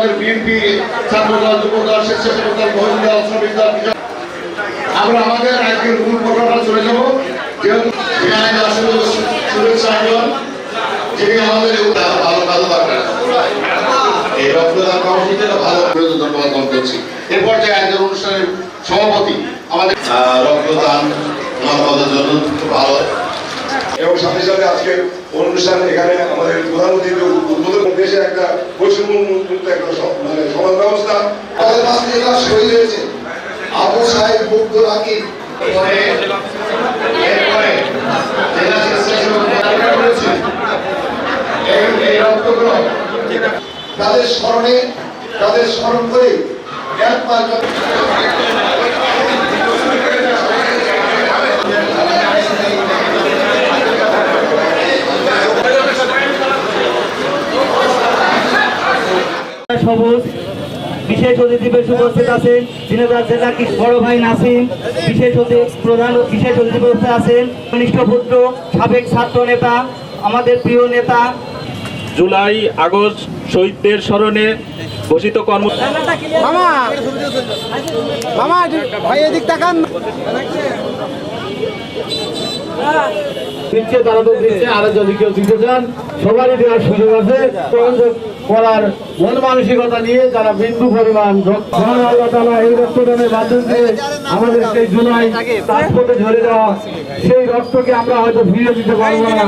আমাদের বিএনপি, ছাত্রদল, যুবদল স্বেচ্ছাসেবক দল মহিলা শ্রমিক আমরা আমাদের আজকের মূল প্রোগ্রামটা চলে যাব। যেহেতু শুভেচ্ছা যিনি আমাদের ভালো ভালো দরকার। এই রক্তদান ভালো অনুষ্ঠানের সভাপতি আমাদের রক্তদান ভালো। এবং সাথে সাথে আজকে অনুষ্ঠান, এখানে আমাদের প্রধানমন্ত্রী যে উদ্বোধন দেশে একটা বৈষম্য মুক্ত একটা মানে সমাজ ব্যবস্থা আমাদের মাঝে এরা শহীদ হয়েছে আবু সাহেব মুগ্ধ রাকিব জেলা তাদের স্মরণে তাদের স্মরণ করে একমাত্র সবুজ বিশেষ অতিথি উপস্থিত আছেন। জেলা বড় ভাই নাসিম বিশেষ প্রধান বিশেষ অতিথি উপস্থিত আছেন। কনিষ্ঠ পুত্র সাবেক ছাত্র নেতা আমাদের প্রিয় নেতা। জুলাই আগস্ট শহীদদের স্মরণে ঘোষিত কর্ম মামা! মামা ভাই এদিক তাকান। দিচ্ছে তারা তো দিচ্ছে আর যদি কেউ দিতে চান। সবারই দেওয়ার সুযোগ আছে। করার মন মানসিকতা নিয়ে যারা বিন্দু পরিমাণ এই রক্তদানের মাধ্যমে আমাদের সেই জুলাই তাৎপর্য ধরে যাওয়া সেই রক্তকে আমরা হয়তো ফিরিয়ে দিতে পারব না।